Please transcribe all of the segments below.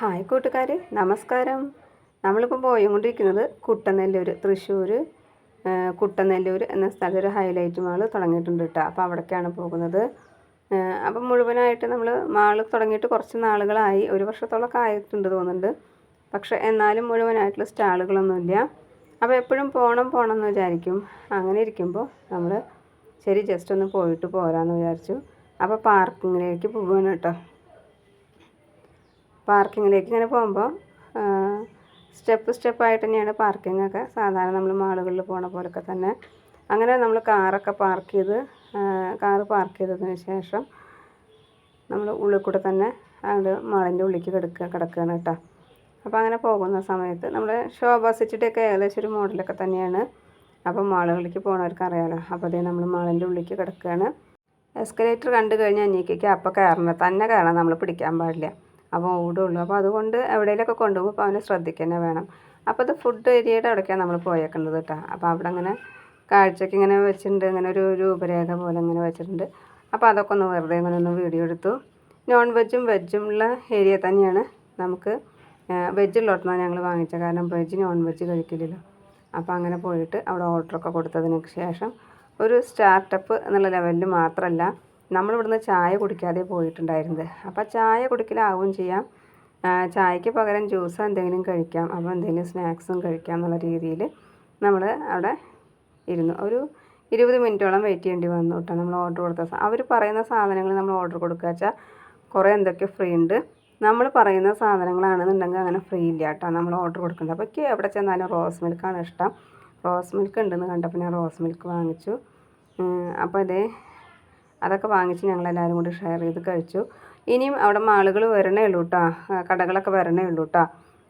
Hi കൂട്ടുകാർ നമസ്കാരം. നമ്മളിപ്പോൾ പോയിക്കൊണ്ടിരിക്കുന്നത് കുട്ടനെല്ലൂർ തൃശ്ശൂർ കുട്ടനെല്ലൂർ എന്ന സ്ഥലത്ത് ഒരു ഹൈലൈറ്റ് മാൾ തുടങ്ങിയിട്ടുണ്ട് കേട്ടോ. അപ്പോൾ അവിടേക്കാണ് പോകുന്നത്. അപ്പം മുഴുവനായിട്ട് നമ്മൾ മാൾ തുടങ്ങിയിട്ട് കുറച്ച് നാളുകളായി ഒരു വർഷത്തോളമൊക്കെ ആയിട്ടുണ്ട് തോന്നുന്നുണ്ട്. പക്ഷേ എന്നാലും മുഴുവനായിട്ടുള്ള സ്റ്റാളുകളൊന്നുമില്ല. അപ്പോൾ എപ്പോഴും പോകണം പോകണം എന്ന് വിചാരിക്കും. അങ്ങനെ ഇരിക്കുമ്പോൾ നമ്മൾ ശരി ജസ്റ്റ് ഒന്ന് പോയിട്ട് പോരാമെന്ന് വിചാരിച്ചു. അപ്പോൾ പാർക്കിങ്ങിലേക്ക് പോവുകയാണ് കേട്ടോ. പാർക്കിങ്ങിലേക്ക് ഇങ്ങനെ പോകുമ്പോൾ സ്റ്റെപ്പ് സ്റ്റെപ്പായിട്ട് തന്നെയാണ് പാർക്കിങ്ങൊക്കെ സാധാരണ നമ്മൾ മാളുകളിൽ പോണ പോലൊക്കെ തന്നെ. അങ്ങനെ നമ്മൾ കാറൊക്കെ പാർക്ക് ചെയ്ത് കാറ് പാർക്ക് ചെയ്തതിന് ശേഷം നമ്മൾ ഉള്ളിൽ കൂടെ തന്നെ അവിടെ മാളിന്റെ ഉള്ളിലേക്ക് കിടക്കുക കിടക്കുകയാണ് കേട്ടോ. അപ്പോൾ അങ്ങനെ പോകുന്ന സമയത്ത് നമ്മൾ ശോഭ സിറ്റിയുടെയൊക്കെ ഏകദേശം ഒരു മോഡലൊക്കെ തന്നെയാണ്. അപ്പോൾ മാളുകളിലേക്ക് പോകുന്നവർക്ക് അറിയാമല്ലോ അപ്പോൾ അതേ നമ്മൾ മാളിന്റെ ഉള്ളിലേക്ക് കിടക്കുകയാണ് എസ്കലേറ്റർ കണ്ടു കഴിഞ്ഞാൽ അന്വേഷിക്കുക അപ്പോൾ കയറണം. തന്നെ കയറണം. നമ്മൾ പിടിക്കാൻ പാടില്ല. അപ്പോൾ ഓടുള്ളൂ. അപ്പോൾ അതുകൊണ്ട് എവിടെയെങ്കിലുമൊക്കെ കൊണ്ടുപോകുമ്പോൾ അവനെ ശ്രദ്ധിക്കുക വേണം. അപ്പോൾ അത് ഫുഡ് ഏരിയയുടെ അവിടേക്കാണ് നമ്മൾ പോയേക്കുന്നത് കേട്ടോ. അപ്പോൾ അവിടെ അങ്ങനെ കാഴ്ചയ്ക്ക് ഇങ്ങനെ വെച്ചിട്ടുണ്ട്. ഇങ്ങനെ ഒരു രൂപരേഖ പോലെ ഇങ്ങനെ വെച്ചിട്ടുണ്ട്. അപ്പോൾ അതൊക്കെ ഒന്ന് വെറുതെ ഇങ്ങനെ ഒന്ന് വീഡിയോ എടുത്തു. നോൺ വെജും വെജും ഉള്ള ഏരിയ തന്നെയാണ് നമുക്ക് വെജ് ഉള്ളിടത്തുനിന്നാണ് ഞങ്ങൾ വാങ്ങിച്ചത്. കാരണം വെജ് നോൺ വെജ് കഴിക്കില്ലല്ലോ. അപ്പോൾ അങ്ങനെ പോയിട്ട് അവിടെ ഓർഡറൊക്കെ കൊടുത്തതിന് ശേഷം ഒരു സ്റ്റാർട്ടപ്പ് എന്നുള്ള ലെവലിൽ മാത്രമല്ല നമ്മളിവിടുന്ന് ചായ കുടിക്കാതെ പോയിട്ടുണ്ടായിരുന്നത്. അപ്പോൾ ചായ കുടിക്കലാവും ചെയ്യാം. ചായക്ക് പകരം ജ്യൂസ് എന്തെങ്കിലും കഴിക്കാം. അപ്പോൾ എന്തെങ്കിലും സ്നാക്സും കഴിക്കാം എന്നുള്ള രീതിയിൽ നമ്മൾ അവിടെ ഇരുന്നു. ഒരു ഇരുപത് മിനിറ്റോളം വെയിറ്റ് ചെയ്യേണ്ടി വന്നു കേട്ടോ നമ്മൾ ഓർഡർ കൊടുത്ത അവർ പറയുന്ന സാധനങ്ങൾ നമ്മൾ ഓർഡർ കൊടുക്കുക വെച്ചാൽ കുറേ എന്തൊക്കെ ഫ്രീ ഉണ്ട്. നമ്മൾ പറയുന്ന സാധനങ്ങളാണെന്നുണ്ടെങ്കിൽ അങ്ങനെ ഫ്രീ ഇല്ല കേട്ടോ നമ്മൾ ഓർഡർ കൊടുക്കുന്നത്. അപ്പോൾ എനിക്ക് എവിടെ ചെന്നാലും റോസ് മിൽക്കാണ് ഇഷ്ടം. റോസ് മിൽക്ക് ഉണ്ടെന്ന് കണ്ടപ്പോൾ ഞാൻ റോസ് മിൽക്ക് വാങ്ങിച്ചു. അപ്പോൾ അതേ അതൊക്കെ വാങ്ങിച്ച് ഞങ്ങളെല്ലാവരും കൂടി ഷെയർ ചെയ്ത് കഴിച്ചു. ഇനിയും അവിടെ മാളുകൾ വരണേ ഉള്ളൂ കേട്ടോ കടകളൊക്കെ വരണേ ഉള്ളൂ കേട്ടോ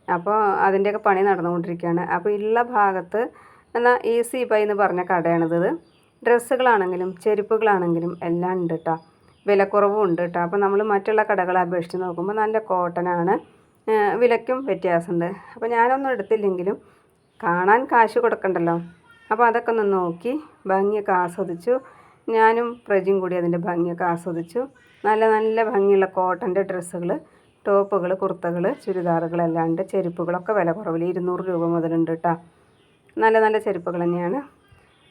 അപ്പോൾ അതിന്റെയൊക്കെ പണി നടന്നുകൊണ്ടിരിക്കുകയാണ്. അപ്പോൾ ഉള്ള ഭാഗത്ത് എന്നാൽ ഈസി ബൈ എന്ന് പറഞ്ഞ കടയാണിത്. ഡ്രസ്സുകളാണെങ്കിലും ചെരുപ്പുകളാണെങ്കിലും എല്ലാം ഉണ്ട് കേട്ടോ വിലക്കുറവും ഉണ്ട് കേട്ടോ അപ്പോൾ നമ്മൾ മറ്റുള്ള കടകളെ അപേക്ഷിച്ച് നോക്കുമ്പോൾ നല്ല കോട്ടനാണ്. വിലയ്ക്കും വ്യത്യാസമുണ്ട് അപ്പോൾ ഞാനൊന്നും എടുത്തില്ലെങ്കിലും കാണാൻ കാശ് കൊടുക്കണ്ടല്ലോ. അപ്പോൾ അതൊക്കെ ഒന്ന് നോക്കി ഭംഗിയൊക്കെ ആസ്വദിച്ചു. ഞാനും പ്രജും കൂടി അതിന്റെ ഭംഗിയൊക്കെ ആസ്വദിച്ചു. നല്ല നല്ല ഭംഗിയുള്ള കോട്ടന്റെ ഡ്രസ്സുകൾ ടോപ്പുകൾ കുർത്തകൾ ചുരിദാറുകളല്ലാണ്ട് ചെരുപ്പുകളൊക്കെ വില കുറവിൽ ഇരുന്നൂറ് രൂപ മുതലുണ്ട് കേട്ടോ നല്ല നല്ല ചെരുപ്പുകൾ തന്നെയാണ്.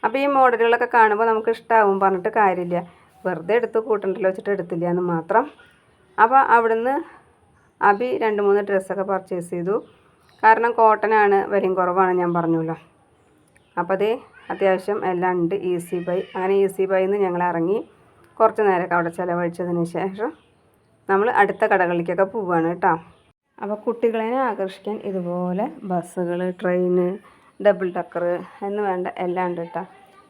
അപ്പോൾ ഈ മോഡലുകളൊക്കെ കാണുമ്പോൾ നമുക്ക് ഇഷ്ടമാവും പറഞ്ഞിട്ട് കാര്യമില്ല. വെറുതെ എടുത്ത് കൂട്ടണ്ടല്ലോ വെച്ചിട്ട് എടുത്തില്ല എന്ന് മാത്രം. അപ്പോൾ അവിടുന്ന് അബി രണ്ട് മൂന്ന് ഡ്രസ്സൊക്കെ പർച്ചേസ് ചെയ്തു. കാരണം കോട്ടനാണ് വരും കുറവാണ് ഞാൻ പറഞ്ഞല്ലോ അപ്പോൾ അതേ അത്യാവശ്യം എല്ലാം ഉണ്ട്. ഈസി ബൈ അങ്ങനെ ഈസി ബൈയിൽ നിന്ന് ഞങ്ങൾ ഇറങ്ങി കുറച്ച് നേരമൊക്കെ അവിടെ ചിലവഴിച്ചതിന് ശേഷം നമ്മൾ അടുത്ത കടകളിലേക്കൊക്കെ പോവുകയാണ് കേട്ടോ. അപ്പോൾ കുട്ടികളെ ആകർഷിക്കാൻ ഇതുപോലെ ബസ്സുകൾ ട്രെയിന് ഡബിൾ ടക്കർ എന്ന് വേണ്ട എല്ലാം ഉണ്ട് കേട്ടോ.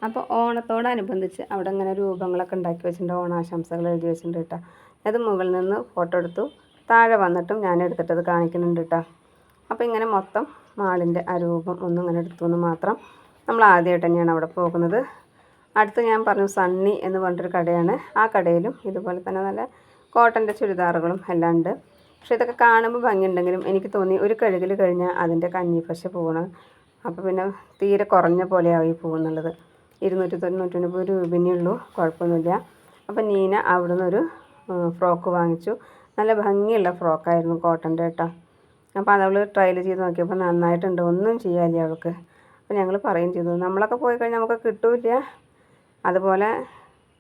അപ്പോൾ ഓണത്തോടനുബന്ധിച്ച് അവിടെ ഇങ്ങനെ രൂപങ്ങളൊക്കെ ഉണ്ടാക്കി വെച്ചിട്ടുണ്ട്. ഓണാശംസകൾ എഴുതി വെച്ചിട്ടുണ്ട് കേട്ടോ. അത് മുകളിൽ നിന്ന് ഫോട്ടോ എടുത്തു. താഴെ വന്നിട്ടും ഞാൻ എടുത്തിട്ടത് കാണിക്കുന്നുണ്ട് കേട്ടോ. അപ്പോൾ ഇങ്ങനെ മൊത്തം മാളിന്റെ ആ രൂപം ഒന്നും ഇങ്ങനെ എടുത്തു എന്ന് മാത്രം നമ്മൾ ആദ്യമായിട്ട് തന്നെയാണ് അവിടെ പോകുന്നത്. അടുത്ത് ഞാൻ പറഞ്ഞു സണ്ണി എന്ന് പറഞ്ഞൊരു കടയാണ്. ആ കടയിലും ഇതുപോലെ തന്നെ നല്ല കോട്ടന്റെ ചുരിദാറുകളും എല്ലാം ഉണ്ട്. പക്ഷെ ഇതൊക്കെ കാണുമ്പോൾ ഭംഗിയുണ്ടെങ്കിലും എനിക്ക് തോന്നി ഒരു കഴുകിൽ കഴിഞ്ഞാൽ അതിന്റെ കഞ്ഞി പശ പോകണം. അപ്പോൾ പിന്നെ തീരെ കുറഞ്ഞ പോലെയായി പോകുന്നുള്ളത് ഇരുന്നൂറ്റി തൊണ്ണൂറ്റൊൻപത് രൂപയേ ഉള്ളൂ കുഴപ്പമൊന്നുമില്ല. അപ്പോൾ നീന അവിടെ നിന്നൊരു ഫ്രോക്ക് വാങ്ങിച്ചു. നല്ല ഭംഗിയുള്ള ഫ്രോക്കായിരുന്നു കോട്ടന്റെ കേട്ടോ. അപ്പോൾ അതവൾ ട്രയൽ ചെയ്ത് നോക്കിയപ്പോൾ നന്നായിട്ടുണ്ട്. ഒന്നും ചെയ്യാനില്ല അവൾക്ക്. അപ്പോൾ ഞങ്ങൾ പറയും ചെയ്തു. നമ്മളൊക്കെ പോയി കഴിഞ്ഞാൽ നമുക്ക് കിട്ടില്ല. അതുപോലെ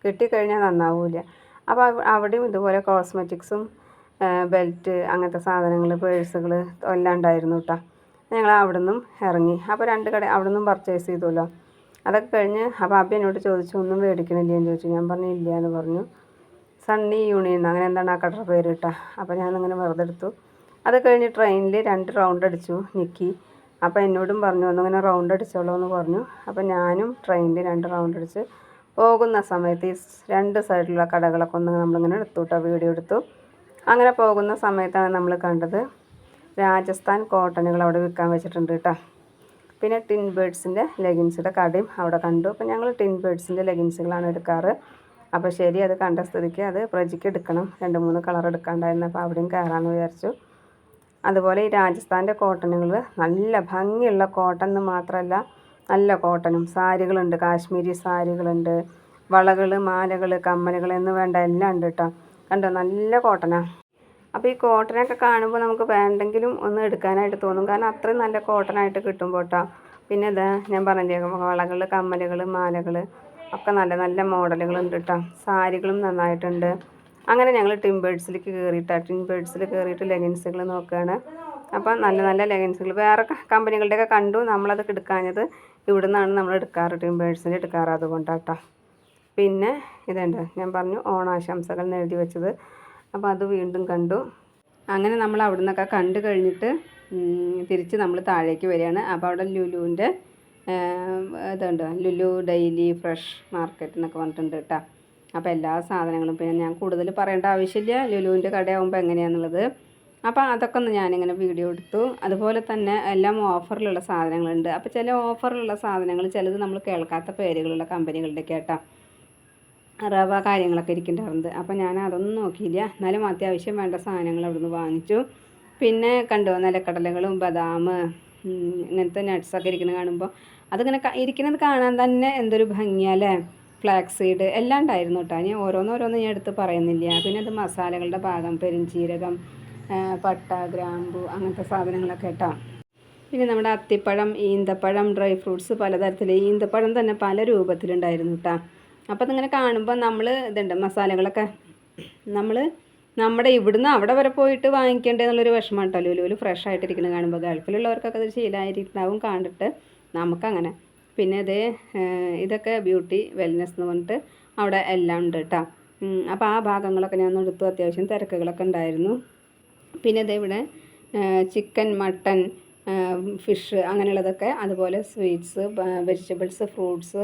കിട്ടിക്കഴിഞ്ഞാൽ നന്നാവില്ല. അപ്പോൾ അവിടെയും ഇതുപോലെ കോസ്മെറ്റിക്സും ബെൽറ്റ് അങ്ങനത്തെ സാധനങ്ങൾ പേഴ്സുകൾ എല്ലാം ഉണ്ടായിരുന്നു കേട്ടോ. ഞങ്ങൾ അവിടെ നിന്നും ഇറങ്ങി. അപ്പോൾ രണ്ട് കട അവിടെ നിന്നും പർച്ചേസ് ചെയ്തല്ലോ. അതൊക്കെ കഴിഞ്ഞ് അപ്പോൾ അബ്ബി എന്നോട് ചോദിച്ചു ഒന്നും മേടിക്കണില്ല? എന്ന് ചോദിച്ചു. ഞാൻ പറഞ്ഞു ഇല്ല എന്ന് പറഞ്ഞു. സണ്ണി യൂണിയൻ അങ്ങനെ എന്താണ് ആ കടയുടെ പേര് കേട്ടോ. അപ്പോൾ ഞാനങ്ങനെ വെറുതെ എടുത്തു. അത് കഴിഞ്ഞ് ട്രെയിനിൽ രണ്ട് റൗണ്ട് അടിച്ചു നിക്കി അപ്പോൾ എന്നോടും പറഞ്ഞു ഒന്നിങ്ങനെ റൗണ്ട് അടിച്ചോളൂ എന്ന് പറഞ്ഞു. അപ്പോൾ ഞാനും ട്രെയിനിൽ രണ്ട് റൗണ്ട് അടിച്ച് പോകുന്ന സമയത്ത് ഈ രണ്ട് സൈഡിലുള്ള കടകളൊക്കെ ഒന്ന് നമ്മളിങ്ങനെ എടുത്തു കേട്ടോ വീഡിയോ എടുത്തു. അങ്ങനെ പോകുന്ന സമയത്താണ് നമ്മൾ കണ്ടത് രാജസ്ഥാൻ കോട്ടണുകൾ അവിടെ വിൽക്കാൻ വെച്ചിട്ടുണ്ട് കേട്ടോ പിന്നെ ടിൻ ബേഡ്സിന്റെ ലെഗിൻസിന്റെ കടയും അവിടെ കണ്ടു. അപ്പോൾ ഞങ്ങൾ ടിൻ ബേഡ്സിന്റെ ലെഗിൻസുകളാണ് എടുക്കാറ്. അപ്പോൾ ശരി അത് കണ്ട സ്ഥിതിക്ക് അത് പ്രജിക്ക് എടുക്കണം. രണ്ട് മൂന്ന് കളർ എടുക്കാണ്ടായിരുന്നു. അപ്പോൾ അവിടെയും കയറാമെന്ന് വിചാരിച്ചു. അതുപോലെ ഈ രാജസ്ഥാന്റെ കോട്ടണുകൾ നല്ല ഭംഗിയുള്ള കോട്ടൺ എന്ന് മാത്രമല്ല നല്ല കോട്ടണും. സാരികളുണ്ട് കാശ്മീരി സാരികളുണ്ട് വളകൾ മാലകൾ കമ്മലുകൾ എന്ന് വേണ്ട എല്ലാം ഉണ്ട് കേട്ടോ. കണ്ടോ? നല്ല കോട്ടനാണ് അപ്പോൾ ഈ കോട്ടനൊക്കെ കാണുമ്പോൾ നമുക്ക് വേണ്ടെങ്കിലും ഒന്ന് എടുക്കാനായിട്ട് തോന്നും. കാരണം അത്രയും നല്ല കോട്ടനായിട്ട് കിട്ടുമ്പോൾ കേട്ടോ. പിന്നെ ഇതാ ഞാൻ പറഞ്ഞില്ലേ വളകൾ കമ്മലുകൾ മാലകൾ ഒക്കെ നല്ല നല്ല മോഡലുകളുണ്ട് കേട്ടോ. സാരികളും നന്നായിട്ടുണ്ട്. അങ്ങനെ ഞങ്ങൾ ടിംബേഴ്സിലേക്ക് കയറിയിട്ടാണ് ടിംബേഴ്സിൽ കയറിയിട്ട് ലെഗിൻസുകൾ നോക്കുകയാണ് അപ്പം നല്ല നല്ല ലെഗിൻസുകൾ വേറെ കമ്പനികളുടെയൊക്കെ കണ്ടു. നമ്മളത് എടുക്കാഞ്ഞത് ഇവിടെ നിന്നാണ് നമ്മൾ എടുക്കാറ്. ടിംബേഴ്സിൽ എടുക്കാറ് അതുകൊണ്ടാട്ടോ. പിന്നെ ഇതുണ്ട് ഞാൻ പറഞ്ഞു ഓണാശംസകൾ എന്ന് എഴുതി വെച്ചത്. അപ്പോൾ അത് വീണ്ടും കണ്ടു. അങ്ങനെ നമ്മൾ അവിടെ നിന്നൊക്കെ കണ്ടു കഴിഞ്ഞിട്ട് തിരിച്ച് നമ്മൾ താഴേക്ക് വരികയാണ്. അപ്പോൾ അവിടെ ലുലുവിന്റെ ഇതുണ്ട് ലുലു ഡെയിലി ഫ്രഷ് മാർക്കറ്റ് എന്നൊക്കെ പറഞ്ഞിട്ടുണ്ട് കേട്ടോ. അപ്പോൾ എല്ലാ സാധനങ്ങളും പിന്നെ ഞാൻ കൂടുതൽ പറയേണ്ട ആവശ്യമില്ല. ലുലുവിന്റെ കടയാകുമ്പോൾ എങ്ങനെയാണെന്നുള്ളത് അപ്പോൾ അതൊക്കെ ഒന്ന് ഞാനിങ്ങനെ വീഡിയോ എടുത്തു. അതുപോലെ തന്നെ എല്ലാം ഓഫറിലുള്ള സാധനങ്ങളുണ്ട്. അപ്പോൾ ചില ഓഫറിലുള്ള സാധനങ്ങൾ ചിലത് നമ്മൾ കേൾക്കാത്ത പേരുകളുള്ള കമ്പനികളുടെ കേട്ടോ റവ കാര്യങ്ങളൊക്കെ ഇരിക്കുന്നുണ്ടായിരുന്നത്. അപ്പോൾ ഞാൻ അതൊന്നും നോക്കിയില്ല. എന്നാലും അത്യാവശ്യം വേണ്ട സാധനങ്ങൾ അവിടുന്ന് വാങ്ങിച്ചു. പിന്നെ കണ്ടു നിലക്കടലകളും ബദാം ഇങ്ങനത്തെ നട്ട്സൊക്കെ ഇരിക്കുന്നത് കാണുമ്പോൾ അതിങ്ങനെ ഇരിക്കുന്നത് കാണാൻ തന്നെ എന്തൊരു ഭംഗിയല്ലേ ഫ്ലാക്സ് സീഡ് എല്ലാം ഉണ്ടായിരുന്നു കേട്ടോ ഞാൻ ഓരോന്നോരോന്ന് ഞാൻ എടുത്ത് പറയുന്നില്ല. പിന്നെ അത് മസാലകളുടെ ഭാഗം പെരിഞ്ചീരകം പട്ട ഗ്രാമ്പു അങ്ങനത്തെ സാധനങ്ങളൊക്കെ കേട്ടോ പിന്നെ നമ്മുടെ അത്തിപ്പഴം ഈന്തപ്പഴം ഡ്രൈ ഫ്രൂട്ട്സ് പലതരത്തിൽ ഈന്തപ്പഴം തന്നെ പല രൂപത്തിലുണ്ടായിരുന്നു കേട്ടോ അപ്പോൾ അതിങ്ങനെ കാണുമ്പോൾ നമ്മൾ ഇതുണ്ട് മസാലകളൊക്കെ. നമ്മൾ നമ്മുടെ ഇവിടുന്ന് അവിടെ വരെ പോയിട്ട് വാങ്ങിക്കേണ്ടത് എന്നുള്ളൊരു വിഷമം കേട്ടോ ലുലുവിൽ ഫ്രഷ് ആയിട്ടിരിക്കുന്നത് കാണുമ്പോൾ ഗൾഫിലുള്ളവർക്കൊക്കെ അത് ശീലമായിട്ടുണ്ടാവും കണ്ടിട്ട് നമുക്കങ്ങനെ. പിന്നെ ഇത് ഇതൊക്കെ ബ്യൂട്ടി വെൽനെസ് എന്ന് പറഞ്ഞിട്ട് അവിടെ എല്ലാം ഉണ്ട് കേട്ടോ അപ്പോൾ ആ ഭാഗങ്ങളൊക്കെ ഞാൻ എടുത്തു. അത്യാവശ്യം തിരക്കുകളൊക്കെ ഉണ്ടായിരുന്നു. പിന്നെ ദേ ഇവിടെ ചിക്കൻ മട്ടൺ ഫിഷ് അങ്ങനെയുള്ളതൊക്കെ അതുപോലെ സ്വീറ്റ്സ് വെജിറ്റബിൾസ് ഫ്രൂട്ട്സ്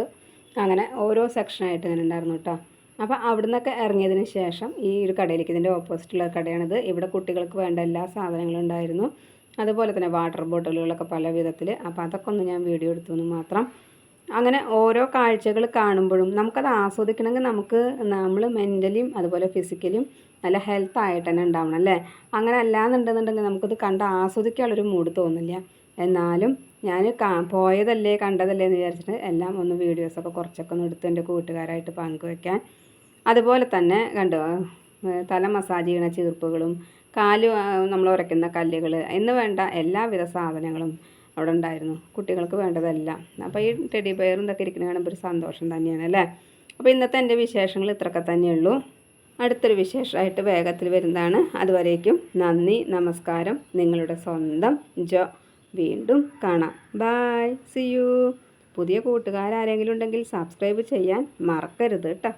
അങ്ങനെ ഓരോ സെക്ഷനായിട്ട് ഇങ്ങനെ ഉണ്ടായിരുന്നു കേട്ടോ അപ്പോൾ അവിടെ നിന്നൊക്കെ ഇറങ്ങിയതിന് ശേഷം ഈ ഒരു കടയിലേക്ക് ഇതിന്റെ ഓപ്പോസിറ്റുള്ള കടയാണിത്. ഇവിടെ കുട്ടികൾക്ക് വേണ്ട എല്ലാ സാധനങ്ങളും ഉണ്ടായിരുന്നു. അതുപോലെ തന്നെ വാട്ടർ ബോട്ടിലുകളൊക്കെ പല വിധത്തിൽ അപ്പോൾ അതൊക്കെ ഒന്ന് ഞാൻ വീഡിയോ എടുത്തു എന്ന് മാത്രം അങ്ങനെ ഓരോ കാഴ്ചകൾ കാണുമ്പോഴും നമുക്കത് ആസ്വദിക്കണമെങ്കിൽ നമുക്ക് നമ്മൾ മെന്റലിയും അതുപോലെ ഫിസിക്കലിയും നല്ല ഹെൽത്ത് ആയിട്ട് തന്നെ ഉണ്ടാവണം അല്ലേ? അങ്ങനെ അല്ലാന്നുണ്ടെന്നുണ്ടെങ്കിൽ നമുക്കത് കണ്ട് ആസ്വദിക്കാനുള്ളൊരു മൂഡ് തോന്നില്ല. എന്നാലും ഞാൻ കാ പോയതല്ലേ കണ്ടതല്ലേ എന്ന് വിചാരിച്ചിട്ട് എല്ലാം ഒന്ന് വീഡിയോസൊക്കെ കുറച്ചൊക്കെ ഒന്ന് എടുത്ത് എന്റെ കൂട്ടുകാരായിട്ട് പങ്കുവെക്കാൻ. അതുപോലെ തന്നെ കണ്ടോ തല മസാജ് ചെയ്യുന്ന ചീർപ്പുകളും കാൽ നമ്മൾ ഉരയ്ക്കുന്ന കല്ലുകൾ എന്ന് വേണ്ട എല്ലാവിധ സാധനങ്ങളും അവിടെ ഉണ്ടായിരുന്നു. കുട്ടികൾക്ക് വേണ്ടതെല്ലാം. അപ്പോൾ ഈ ടെഡി ബെയറും ഇതൊക്കെ ഇരിക്കുന്ന കാണുമ്പോൾ ഒരു സന്തോഷം തന്നെയാണ് അല്ലേ? അപ്പോൾ ഇന്നത്തെ എന്റെ വിശേഷങ്ങൾ ഇത്രയൊക്കെ തന്നെയുള്ളൂ അടുത്തൊരു വിശേഷമായിട്ട് വേഗത്തിൽ വരുന്നതാണ്. അതുവരേക്കും നന്ദി നമസ്കാരം. നിങ്ങളുടെ സ്വന്തം ജോ. വീണ്ടും കാണാം. ബായ് സി യു പുതിയ കൂട്ടുകാരാരെങ്കിലും ഉണ്ടെങ്കിൽ സബ്സ്ക്രൈബ് ചെയ്യാൻ മറക്കരുത് കേട്ടോ